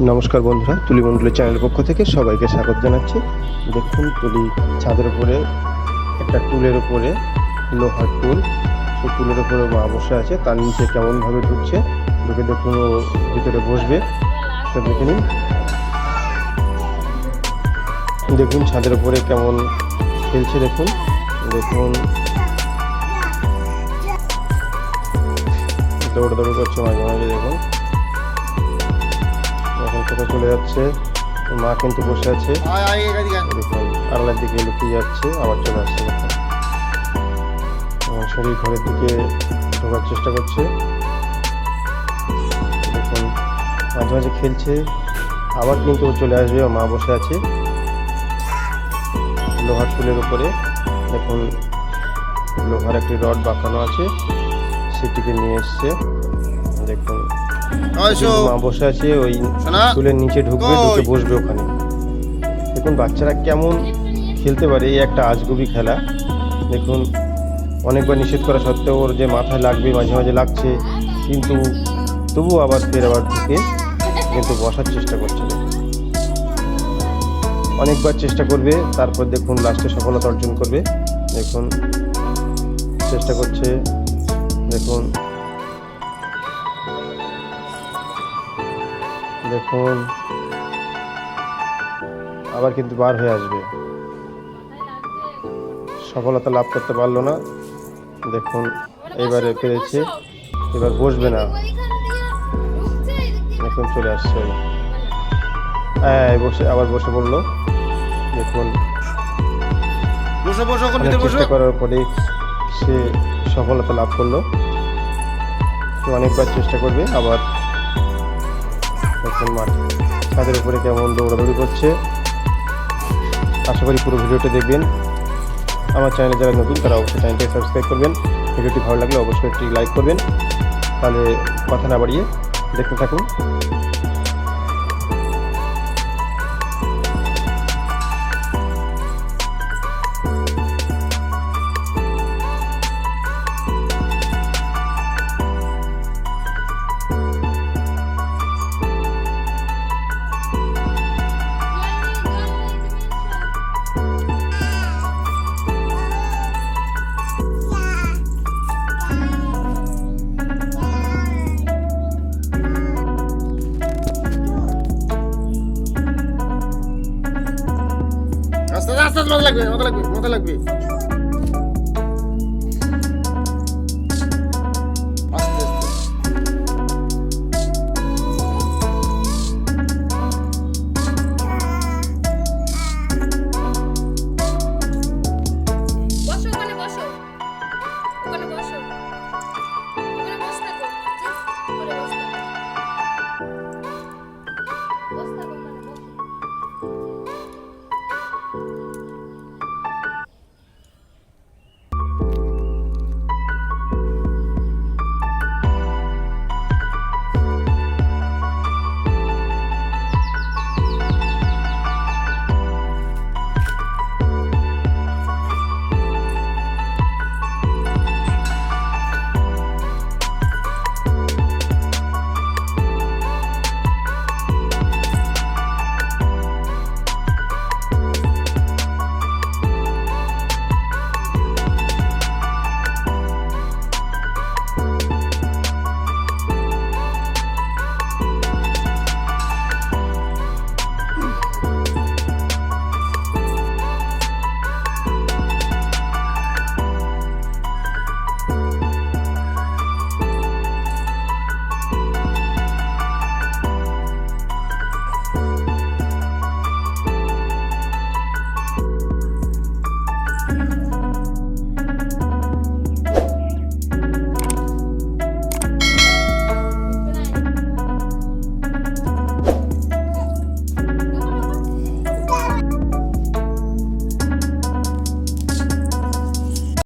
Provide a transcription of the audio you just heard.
নমস্কার বন্ধুরা, তুলি মন্ডলের চ্যানেলের পক্ষ থেকে সবাইকে স্বাগত জানাচ্ছি। দেখুন, তুলি ছাদের উপরে একটা টুলের উপরে লোহার টুল। সেই টুলের উপরে মা বসে আছে, তার নিচে কেমনভাবে ঢুকছে, ঢুকে দেখুন ও ভিতরে বসবে। সব দেখে নিন। দেখুন, ছাদের উপরে কেমন খেলছে, দেখুন। দেখুন। দৌড় দৌড় করছে মাঝে মাঝে, দেখুন। এখন চলে যাচ্ছে। মা কিন্তু বসে আছে। আড়ালের দিকে লুকিয়ে যাচ্ছে আবার চলে আসছে। এবং শরীর ঘরের দিকে ঢোকার চেষ্টা করছে। দেখুন মাঝে মাঝে খেলছে। আবার কিন্তু চলে আসবে ও মা বসে আছে। লোহার টুলের উপরে। দেখুন লোহার একটি রড বাঁকানো আছে। সেটিকে নিয়ে এসছে। দেখুন মা বসে আছে ওই টুলের নিচে ঢুকবে? ঢুকে বসবে ওখানে। দেখুন বাচ্চারা কেমন খেলতে পারে এই একটা আজগুবি খেলা। দেখুন অনেকবার নিষেধ করা সত্ত্বেও ওর যে মাথায় লাগবে মাঝে মাঝে লাগছে কিন্তু তবু আবার ফের আবার ঢুকে কিন্তু বসার চেষ্টা করছে। অনেকবার চেষ্টা করবে তারপর দেখুন লাস্টে সফলতা অর্জন করবে। দেখুন চেষ্টা করছে দেখুন। দেখুন আবার কিন্তু বার হয়ে আসবে। সফলতা লাভ করতে পারল না। দেখুন এবারে পেরেছে এবার বসবে না। দেখুন চলে আসছে। হ্যাঁ বসে আবার বসে পড়ল। দেখুন। চেষ্টা করার পরে সে সফলতা লাভ করল। তো অনেকবার চেষ্টা করবে আবার দেখুন মাঠ ছাদের উপরে কেমন দৌড়াদৌড়ি করছে, আশা করি পুরো ভিডিওটা দেখবেন। আমার চ্যানেলে যারা নতুন, তারা অবশ্যই চ্যানেলটি সাবস্ক্রাইব করবেন। ভিডিওটি ভালো লাগলে অবশ্যই একটি লাইক করবেন। তাহলে কথা না বাড়িয়ে দেখতে থাকুন। লাগবে মাথা লাগবে মাথা লাগবে।